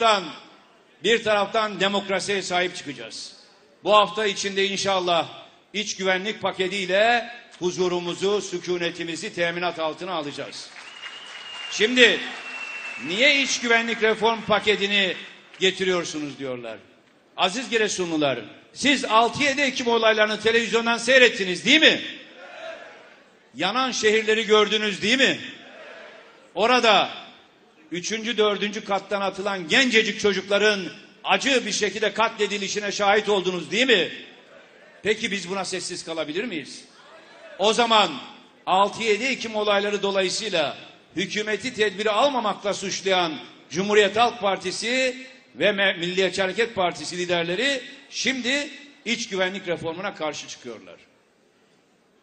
taraftan bir taraftan demokrasiye sahip çıkacağız. Bu hafta içinde inşallah iç güvenlik paketiyle huzurumuzu, sükunetimizi teminat altına alacağız. Şimdi niye iç güvenlik reform paketini getiriyorsunuz diyorlar. Aziz Giresunlular, siz 6-7 Ekim olaylarını televizyondan seyrettiniz değil mi? Yanan şehirleri gördünüz değil mi? Orada üçüncü, dördüncü kattan atılan gencecik çocukların acı bir şekilde katledilişine şahit oldunuz değil mi? Peki biz buna sessiz kalabilir miyiz? O zaman 6-7 Ekim olayları dolayısıyla hükümeti tedbiri almamakla suçlayan Cumhuriyet Halk Partisi ve Milliyetçi Hareket Partisi liderleri şimdi iç güvenlik reformuna karşı çıkıyorlar.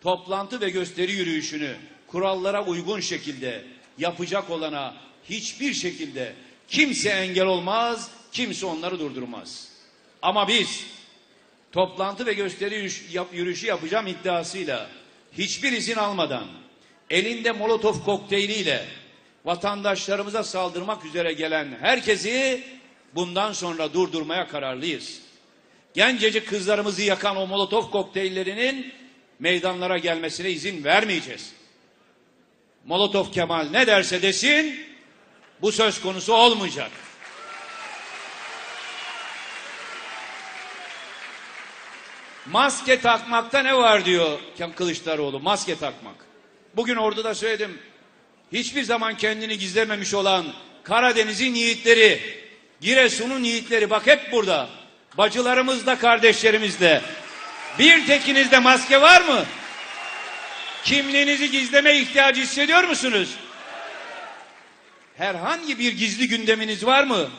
Toplantı ve gösteri yürüyüşünü kurallara uygun şekilde yapacak olana hiçbir şekilde kimse engel olmaz, kimse onları durdurmaz. Ama biz toplantı ve gösteri yürüyüşü yapacağım iddiasıyla hiçbir izin almadan elinde molotof kokteyliyle vatandaşlarımıza saldırmak üzere gelen herkesi bundan sonra durdurmaya kararlıyız. Gencecik kızlarımızı yakan o molotof kokteyllerinin meydanlara gelmesine izin vermeyeceğiz. Molotov Kemal ne derse desin bu söz konusu olmayacak. Maske takmakta ne var diyor Kılıçdaroğlu. Maske takmak. Bugün orada da söyledim. Hiçbir zaman kendini gizlememiş olan Karadeniz'in yiğitleri, Giresun'un yiğitleri bak hep burada. Bacılarımız da kardeşlerimiz de. Bir tekinizde maske var mı? Kimliğinizi gizleme ihtiyacı hissediyor musunuz? Herhangi bir gizli gündeminiz var mı?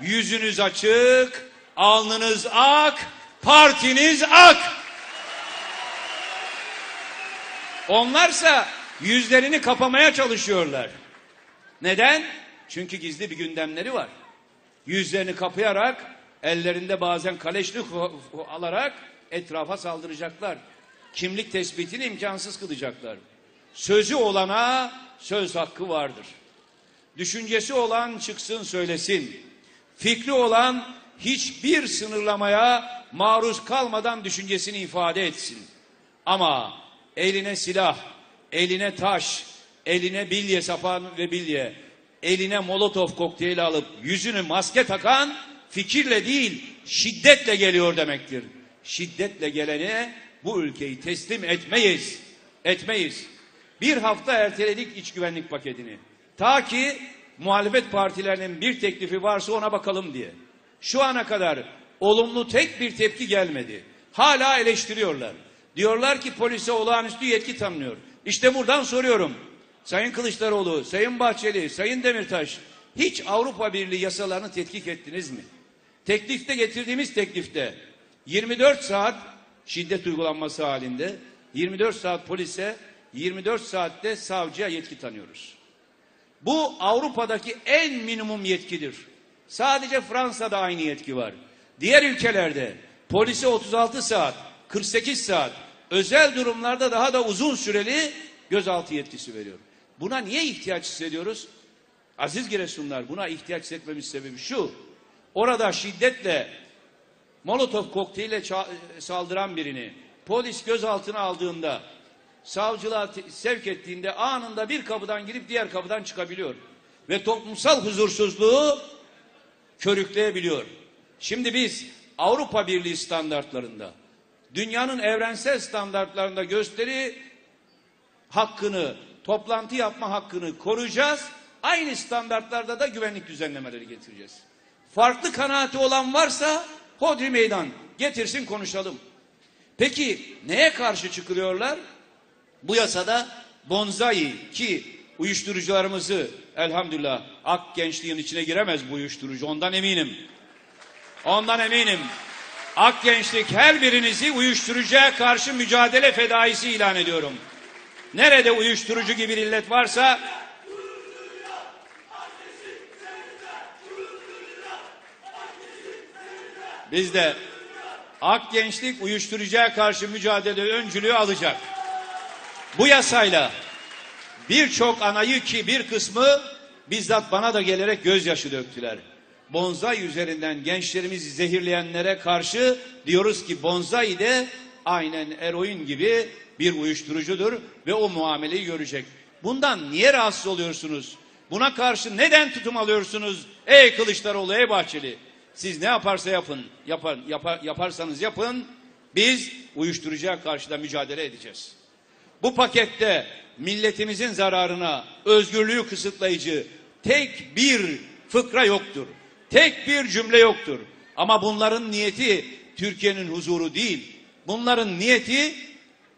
Yüzünüz açık, alnınız ak, partiniz ak. Onlarsa yüzlerini kapamaya çalışıyorlar. Neden? Çünkü gizli bir gündemleri var. Yüzlerini kapayarak, ellerinde bazen kaleşlik alarak etrafa saldıracaklar. Kimlik tespitini imkansız kılacaklar. Sözü olana söz hakkı vardır. Düşüncesi olan çıksın söylesin. Fikri olan hiçbir sınırlamaya maruz kalmadan düşüncesini ifade etsin. Ama eline silah, eline taş, eline bilye sapan ve bilye, eline molotof kokteyli alıp yüzünü maske takan fikirle değil şiddetle geliyor demektir. Şiddetle gelene bu ülkeyi teslim etmeyiz. Etmeyiz. Bir hafta erteledik iç güvenlik paketini. Ta ki muhalefet partilerinin bir teklifi varsa ona bakalım diye. Şu ana kadar olumlu tek bir tepki gelmedi. Hala eleştiriyorlar. Diyorlar ki polise olağanüstü yetki tanınıyor. İşte buradan soruyorum. Sayın Kılıçdaroğlu, Sayın Bahçeli, Sayın Demirtaş hiç Avrupa Birliği yasalarını tetkik ettiniz mi? Teklifte getirdiğimiz teklifte 24 saat şiddet uygulanması halinde 24 saat polise 24 saatte savcıya yetki tanıyoruz. Bu Avrupa'daki en minimum yetkidir. Sadece Fransa'da aynı yetki var. Diğer ülkelerde polise 36 saat, 48 saat, özel durumlarda daha da uzun süreli gözaltı yetkisi veriyor. Buna niye ihtiyaç hissediyoruz? Aziz Giresunlar buna ihtiyaç hissetmemiz sebebi şu. Orada şiddetle Molotov kokteyliyle ça- saldıran birini polis gözaltına aldığında savcılığa sevk ettiğinde anında bir kapıdan girip diğer kapıdan çıkabiliyor. Ve toplumsal huzursuzluğu körükleyebiliyor. Şimdi biz Avrupa Birliği standartlarında, dünyanın evrensel standartlarında gösteri hakkını, toplantı yapma hakkını koruyacağız. Aynı standartlarda da güvenlik düzenlemeleri getireceğiz. Farklı kanaati olan varsa hodri meydan getirsin konuşalım. Peki neye karşı çıkılıyorlar? Bu yasada bonzai ki uyuşturucularımızı elhamdülillah ak gençliğin içine giremez bu uyuşturucu ondan eminim. Ondan eminim. Ak gençlik her birinizi uyuşturucuya karşı mücadele fedaisi ilan ediyorum. Nerede uyuşturucu gibi illet varsa biz de Ak gençlik uyuşturucuya karşı mücadele öncülüğü alacak. Bu yasayla birçok anayı ki bir kısmı bizzat bana da gelerek gözyaşı döktüler. bonzai üzerinden gençlerimizi zehirleyenlere karşı diyoruz ki bonzai de aynen eroin gibi bir uyuşturucudur ve o muameleyi görecek. Bundan niye rahatsız oluyorsunuz? Buna karşı neden tutum alıyorsunuz? Ey Kılıçdaroğlu, ey Bahçeli. Siz ne yaparsa yapın, yapar, yapar, yaparsanız yapın. Biz uyuşturucuya karşı da mücadele edeceğiz. Bu pakette milletimizin zararına özgürlüğü kısıtlayıcı tek bir fıkra yoktur. Tek bir cümle yoktur. Ama bunların niyeti Türkiye'nin huzuru değil. Bunların niyeti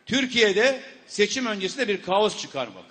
Türkiye'de seçim öncesinde bir kaos çıkarmak.